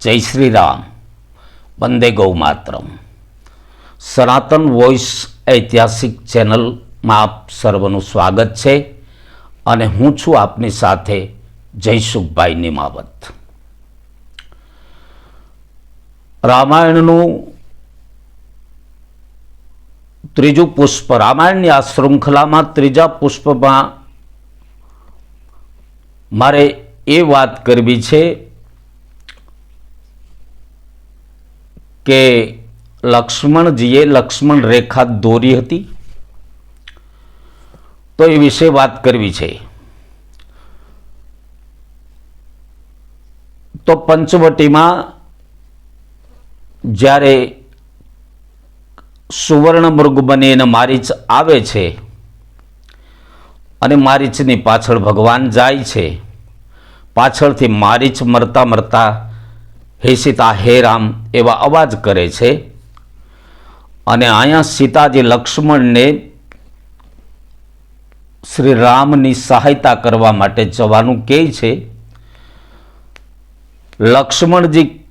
જય શ્રી રામ વંદે ગૌ માતરમ સનાતન વોઇસ ઐતિહાસિક ચેનલમાં આપ સર્વનું સ્વાગત છે અને હું છું આપની સાથે જયસુખભાઈ નિમાવત. રામાયણનું ત્રીજું પુષ્પ, રામાયણની આ શૃંખલામાં, ત્રીજા પુષ્પમાં મારે એ વાત કરવી છે કે લક્ષ્મણજીએ લક્ષ્મણ રેખા દોરી હતી? તો એ વિશે વાત કરવી છે. તો પંચવટીમાં જ્યારે સુવર્ણ મૃગ બનીને મારીચ આવે છે અને મારીચની પાછળ ભગવાન જાય છે, પાછળથી મારીચ મરતા મરતા હે સીતા હે રામ એવા અવાજ કરે છે. અને અહીંયા સીતાજી લક્ષ્મણને શ્રી રામની સહાયતા કરવા માટે જવાનું કહે છે. લક્ષ્મણજી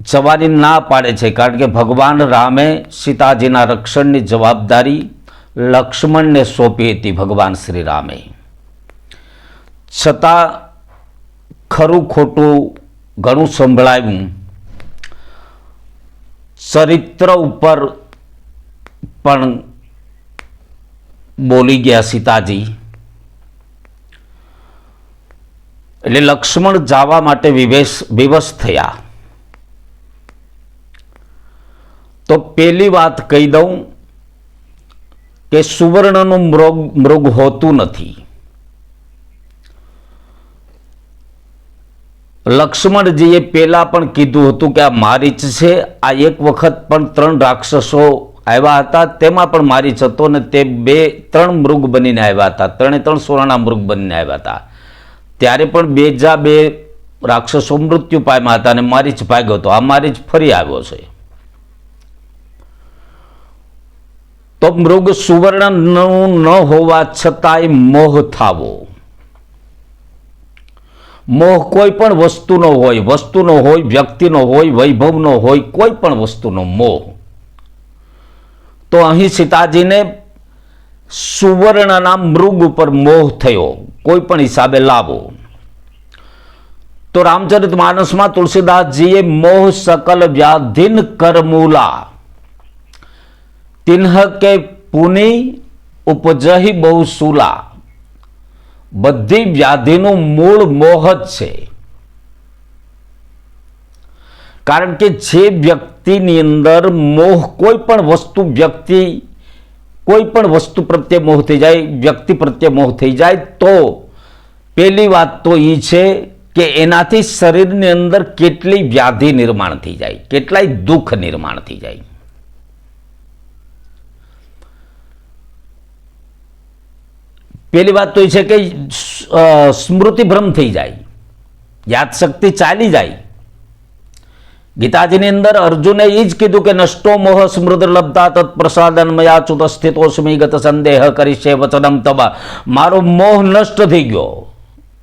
જવાની ના પાડે છે, કારણ કે ભગવાન રામે સીતાજીના રક્ષણની જવાબદારી લક્ષ્મણને સોંપી હતી ભગવાન શ્રી રામે. છતાં ખરું ખોટું ઘણું સંભળાયું. ચરિત્ર ઉપર પણ બોલી ગયા સીતાજી. એટલે લક્ષ્મણ જવા માટે વિવેશ, વિવશ થયા. તો પેલી વાત કહી દઉં કે સુવર્ણનું મૃગ મૃગ હોતું નથી. લક્ષ્મણજીએ પહેલાં પણ કીધું હતું કે આ મારીચ છે. આ એક વખત પણ ત્રણ રાક્ષસો આવ્યા હતા. તેમાં પણ મારીચ હતો ને તે બે, ત્રણ મૃગ બનીને આવ્યા હતા. ત્રણે ત્રણ સોનાના મૃગ બનીને આવ્યા હતા. ત્યારે પણ બે જા બે રાક્ષસો મૃત્યુ પામ્યા હતા અને મારીચ ભાગ્યો હતો. આ મારીચ ફરી આવ્યો છે. તો મૃગ સુવર્ણનું ન હોવા છતાંય મોહ થાવો. મોહ કોઈ પણ વસ્તુનો હોય વસ્તુનો હોય, વ્યક્તિનો હોય, વૈભવનો હોય, કોઈ પણ વસ્તુનો મોહ. તો અહીં સીતાજીને સુવર્ણના મૃગ ઉપર મોહ થયો, કોઈ પણ હિસાબે લાવો. તો રામચરિત માનસમાં તુલસીદાસજીએ મોહ સકલ વ્યાધિન કરમૂલા. તિન્હ કે પુની ઉપજહી બહુ સુલા બધી વ્યાધિનું મૂળ મોહ જ છે. કારણ કે જે વ્યક્તિની અંદર મોહ કોઈ પણ વસ્તુ વ્યક્તિ, કોઈ પણ વસ્તુ પ્રત્યે મોહ થઈ જાય, વ્યક્તિ પ્રત્યે મોહ થઈ જાય, તો પહેલી વાત તો એ છે કે એનાથી શરીરની અંદર કેટલી વ્યાધિ નિર્માણ થઈ જાય, કેટલાય દુઃખ નિર્માણ થઈ જાય. પહેલી વાત તો એ છે કે સ્મૃતિ ભ્રમ થઈ જાય, યાદશક્તિ ચાલી જાય. ગીતાજીની અંદર અર્જુને એ જ કીધું કે, નષ્ટો મોહ સ્મૃત લબ્ધા તત્પ્રસાદન મયા ચુત સ્થિતોસ્મી ગત સંદેહ કરીશે વચનમ તબા. મારો મોહ નષ્ટ થઈ ગયો,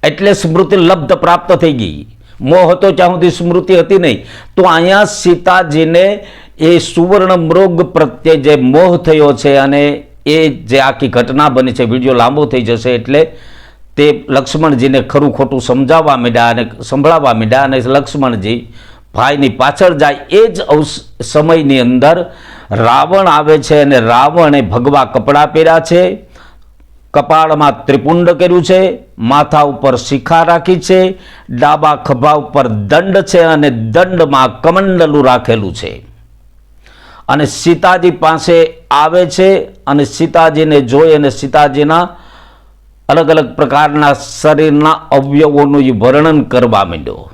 એટલે સ્મૃતિ લબ્ધ પ્રાપ્ત થઈ ગઈ. મોહ હતો ત્યાં સુધી સ્મૃતિ હતી નહીં. તો અહીંયા સીતાજીને એ સુવર્ણ મૃગ પ્રત્યે જે મોહ થયો છે અને એ જે આખી ઘટના બની છે, વીડિયો લાંબો થઈ જશે એટલે તે લક્ષ્મણજીને ખરું ખોટું સમજાવવા માંડ્યા અને સંભળાવવા માંડ્યા અને લક્ષ્મણજી ભાઈની પાછળ જાય એ જ સમયની અંદર રાવણ આવે છે અને રાવણે ભગવા કપડાં પહેર્યા છે, કપાળમાં ત્રિપુંડ કર્યું છે, માથા ઉપર શિખા રાખી છે, ડાબા ખભા ઉપર દંડ છે અને દંડમાં કમંડલું રાખેલું છે. અને સીતાજી પાસે આવે છે અને સીતાજીને જોઈ અને સીતાજીના અલગ અલગ પ્રકારના શરીરના અવયવોનું એ વર્ણન કરવા માંડ્યો.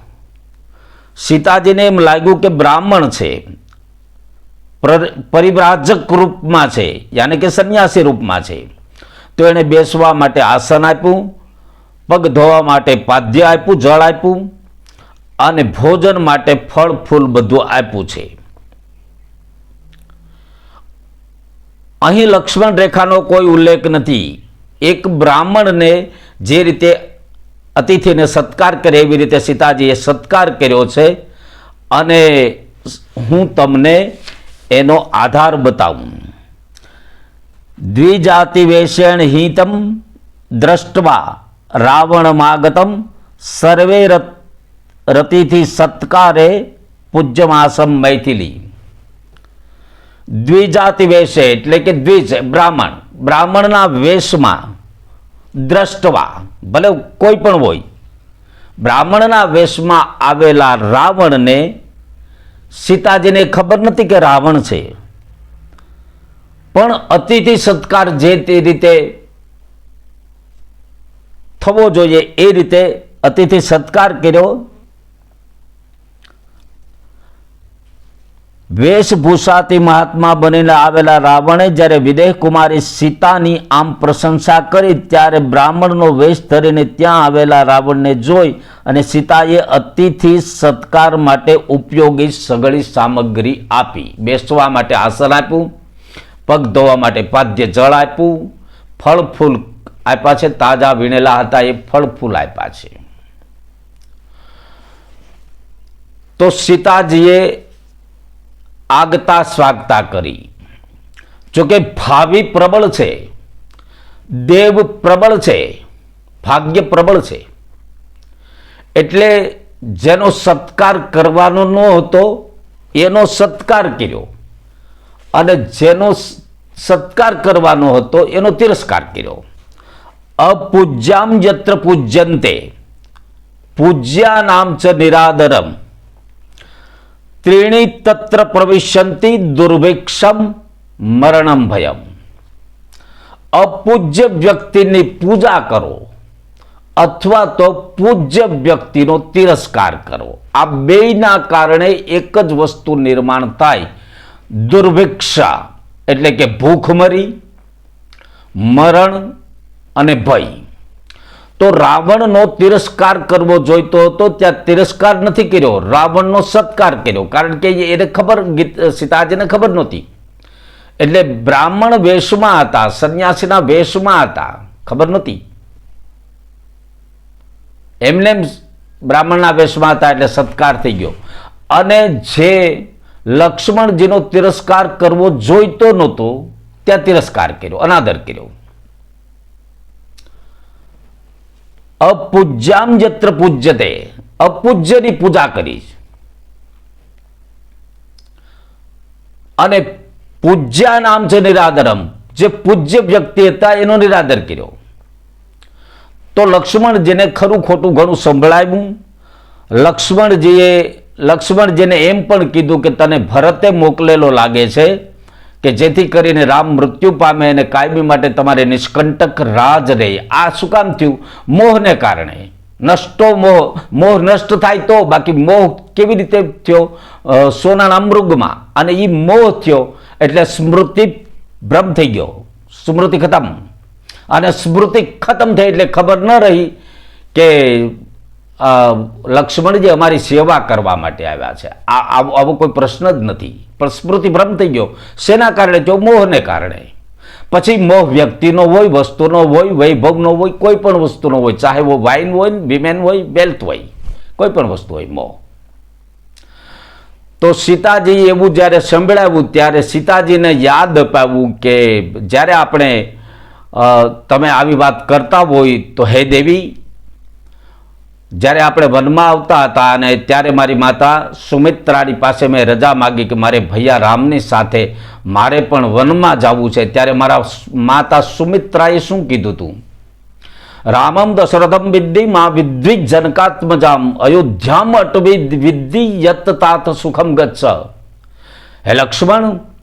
સીતાજીને એમ લાગ્યું કે બ્રાહ્મણ છે પરિવ્રાજક રૂપમાં છે, યાની કે સંન્યાસી રૂપમાં છે. તો એણે બેસવા માટે આસન આપ્યું, પગ ધોવા માટે પાદ્ય આપ્યું, જળ આપ્યું, અને ભોજન માટે ફળ ફૂલ બધું આપ્યું છે. અહીં લક્ષ્મણ રેખાનો કોઈ ઉલ્લેખ નથી. એક બ્રાહ્મણને જે રીતે અતિથિને સત્કાર કરે એવી રીતે સીતાજીએ સત્કાર કર્યો છે અને હું તમને એનો આધાર બતાવું. દ્વિજાતિવેશેણ હિતમ દ્રષ્ટવા રાવણમાગતમ સર્વે રત, રતિથી સત્કારે પૂજ્યમાસમ મૈથિલી. દ્વિજાતિ વેશે એટલે કે દ્વિજ, બ્રાહ્મણ. બ્રાહ્મણના વેશમાં દ્રષ્ટવા, ભલે કોઈ પણ હોય. બ્રાહ્મણના વેશમાં આવેલા રાવણને સીતાજીને ખબર નથી કે રાવણ છે. પણ અતિથિ સત્કાર જે તે રીતે થવો જોઈએ એ રીતે અતિથિ સત્કાર કર્યો વેશભૂષાથી મહાત્મા બનીને આવેલા રાવણે જ્યારે વિદેહ કુમારી સીતાની આમ પ્રશંસા કરી ત્યારે બ્રાહ્મણનો વેશ ધરીને ત્યાં આવેલા રાવણને જોઈ અને સીતાએ અતિથિ સત્કાર માટે ઉપયોગી સગળી સામગ્રી આપી. બેસવા માટે આસન આપ્યું, પગ ધોવા માટે પાદ્ય જળ આપ્યું, ફળ ફૂલ આપ્યા છે, તાજા વીણેલા હતા, એ ફળ ફૂલ આપ્યા છે. તો સીતાજીએ આગતા સ્વાગતા કરી. જોકે ભાવિ પ્રબળ છે, દેવ પ્રબળ છે, ભાગ્ય પ્રબળ છે. એટલે જેનો સત્કાર કરવાનો ન હતો, એનો સત્કાર કર્યો. અને જેનો સત્કાર કરવાનો હતો, એનો તિરસ્કાર કર્યો. અપૂજ્યામ યત્ર પૂજ્યંતે. પૂજ્યા નામ ચ નિરાદરમ. ત્રીણી તત્ર પ્રવિશંતિ દુર્ભિક્ષમ મરણમ ભયમ અપૂજ્ય વ્યક્તિની પૂજા કરો અથવા તો પૂજ્ય વ્યક્તિનો તિરસ્કાર કરો આ બેયના કારણે એક જ વસ્તુ નિર્માણ થાય દુર્ભિક્ષા એટલે કે ભૂખમરી મરણ અને ભય તો રાવણનો તિરસ્કાર કરવો જોઈતો હતો, ત્યાં તિરસ્કાર નથી કર્યો. રાવણનો સત્કાર કર્યો. કારણ કે એને ખબર સીતાજીને ખબર નહોતી. એટલે બ્રાહ્મણ વેશમાં હતા, સંન્યાસીના વેશમાં હતા. ખબર નહોતી. એમને બ્રાહ્મણના વેશમાં હતા એટલે સત્કાર થઈ ગયો. અને જે લક્ષ્મણજીનો તિરસ્કાર કરવો જોઈતો નહોતો, ત્યાં તિરસ્કાર કર્યો, અનાદર કર્યો. અપૂજ્યામ જત્ર પૂજ્યતે. અપૂજ્યની પૂજા કરી અને પૂજ્યા નામ છે નિરાદરમ. જે પૂજ્ય વ્યક્તિ હતા એનો નિરાદર કર્યો. તો લક્ષ્મણ જેને ખરું ખોટું ઘણું સંભળાવ્યું. લક્ષ્મણજીએ લક્ષ્મણજીને એમ પણ કીધું કે તને ભરતે મોકલેલો લાગે છે. કે જેથી કરીને રામ મૃત્યુ પામે અને કાયમી માટે તમારે નિષ્કંટક રાજ રહે. આ શું કામ થયું? મોહને કારણે. નષ્ટો મોહ. મોહ નષ્ટ થાય તો બાકી મોહ કેવી રીતે થયો? સોનાના મૃગમાં અને એ મોહ થયો એટલે સ્મૃતિ ભ્રમ થઈ ગયો. સ્મૃતિ ખતમ. અને સ્મૃતિ ખતમ થઈ એટલે ખબર ન રહી કે લક્ષ્મણજી અમારી સેવા કરવા માટે આવ્યા છે. આ આવો કોઈ પ્રશ્ન જ નથી. પણ સ્મૃતિ ભ્રમ થઈ ગયો. શેના કારણે? જો મોહને કારણે. પછી મોહ વ્યક્તિનો હોય, વસ્તુનો હોય, વૈભવનો હોય, કોઈ પણ વસ્તુનો હોય, ચાહે વો વાઇન હોય, વિમેન હોય, વેલ્થ હોય, કોઈ પણ વસ્તુ હોય, મોહ. તો સીતાજી એવું જ્યારે સંભળાવ્યું, ત્યારે સીતાજીને યાદ અપાવ્યું કે જ્યારે આપણે તમે આવી વાત કરતા હોય, તો હે દેવી જ્યારે આપણે વનમાં આવતા હતા અને ત્યારે મારી માતા સુમિત્રાની પાસે મેં રજા માગી કે મારે ભૈયા રામની સાથે મારે પણ વનમાં જવું છે, ત્યારે મારા માતા સુમિત્રાએ શું કીધું હતું રામમ દશરથમ વિદ્ધિ મા વિદ્વિ જનકાત્મજામ અયોધ્યામ અટવી વિદ્ધિ યત તાત સુખમ ગચ્છ. હે લક્ષ્મણ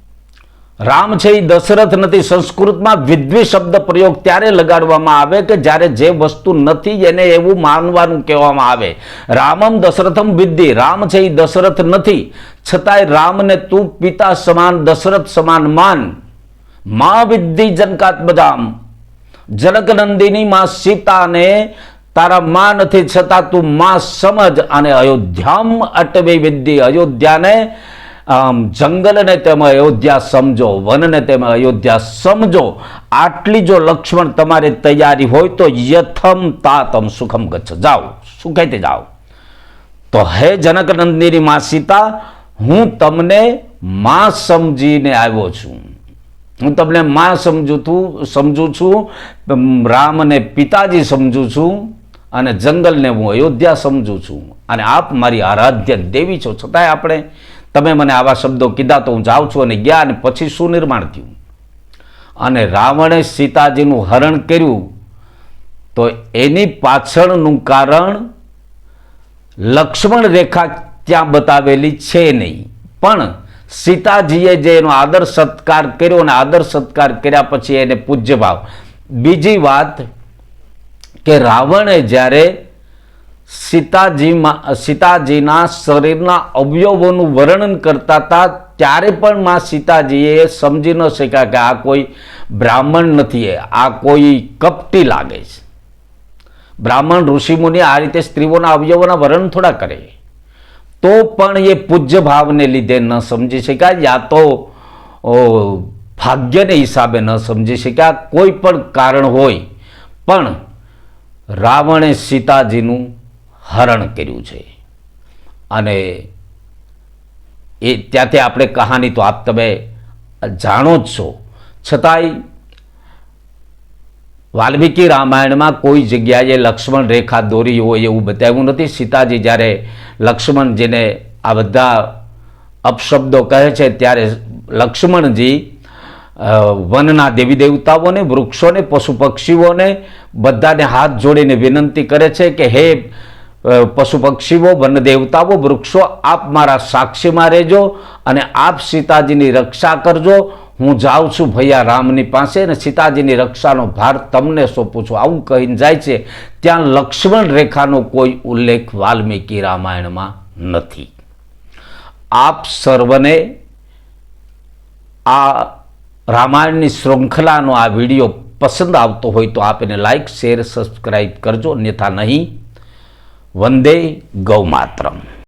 રામ છે એ દશરથ નથી, સંસ્કૃતમાં વિદ્વી શબ્દ પ્રયોગ ત્યારે લગાડવામાં આવે કે જ્યારે જે વસ્તુ નથી એને એવું માનવાનું કહેવામાં આવે. રામમ દશરથમ વિદ્ધિ રામ છે એ દશરથ નથી. છતાંય રામને તું પિતા સમાન, દશરથ સમાન માન. મા વિદ્ધિ જનકાત્મજામ જનકનંદિની માં સીતાને તારા માં નથી, છતાં તું માં સમજ અને અયોધ્યામ અટવી વિદ્ધિ અયોધ્યાને આમ જંગલને તેમાં અયોધ્યા સમજો વનને તેમાં અયોધ્યા સમજો. આટલી જો લક્ષ્મણ તમારી તૈયારી હોય તો યથમ તાતમ સુખમ ગચ્છ. જાઓ, સુખેથી જાઓ. તો હે જનકનંદીની માં સીતા, હું તમને માં સમજીને આવ્યો છું. હું તમને માં સમજું છું સમજું છું રામને પિતાજી સમજું છું, અને જંગલને હું અયોધ્યા સમજું છું. અને આપ મારી આરાધ્ય દેવી છો, છતાંય આપણે તમે મને આવા શબ્દો કીધા તો હું જાઉં છું અને ગયા અને પછી શું નિર્માણ થયું. અને રાવણે સીતાજીનું હરણ કર્યું તો એની પાછળનું કારણ લક્ષ્મણ રેખા ત્યાં બતાવેલી છે નહીં. પણ સીતાજીએ જે એનો આદર સત્કાર કર્યો અને આદર સત્કાર કર્યા પછી એને પૂજ્ય ભાવ. બીજી વાત કે રાવણે જ્યારે સીતાજીમાં સીતાજીના શરીરના અવયવોનું વર્ણન કરતા હતા ત્યારે પણ માં સીતાજીએ સમજી ન શક્યા કે આ કોઈ બ્રાહ્મણ નથી આ કોઈ કપટી લાગે છે. બ્રાહ્મણ ઋષિમુનિ આ રીતે સ્ત્રીઓના અવયવોના વર્ણન થોડા કરે. તો પણ એ પૂજ્ય ભાવને લીધે ન સમજી શક્યા, યા તો ભાગ્યને હિસાબે ન સમજી શક્યા, કોઈ પણ કારણ હોય. પણ રાવણે સીતાજીનું હરણ કર્યું છે. અને એ ત્યાંથી આપણે કહાની તો આપ તમે જાણો જ છો. છતાંય વાલ્મીકી રામાયણમાં કોઈ જગ્યાએ લક્ષ્મણ રેખા દોરી હોય એવું બતાવ્યું નથી. સીતાજી જ્યારે લક્ષ્મણજીને આ બધા અપશબ્દો કહે છે, ત્યારે લક્ષ્મણજી વનના દેવી દેવતાઓને, વૃક્ષોને, પશુ પક્ષીઓને બધાને હાથ જોડીને વિનંતી કરે છે કે, હે પશુ પક્ષીઓ, વન દેવતાઓ, વૃક્ષો, આપ મારા સાક્ષીમાં રહેજો અને આપ સીતાજીની રક્ષા કરજો. હું જાઉં છું ભૈયા રામની પાસે અને સીતાજીની રક્ષાનો ભાર તમને સોંપું છું. આવું કહીને જાય છે. ત્યાં લક્ષ્મણ રેખાનો કોઈ ઉલ્લેખ વાલ્મીકી રામાયણમાં નથી. આપ સર્વને આ રામાયણની શૃંખલાનો આ વીડિયો પસંદ આવતો હોય તો આપ એને લાઇક શેર સબસ્ક્રાઈબ કરજો. અન્યથા નહીં વંદે ગૌ માતરમ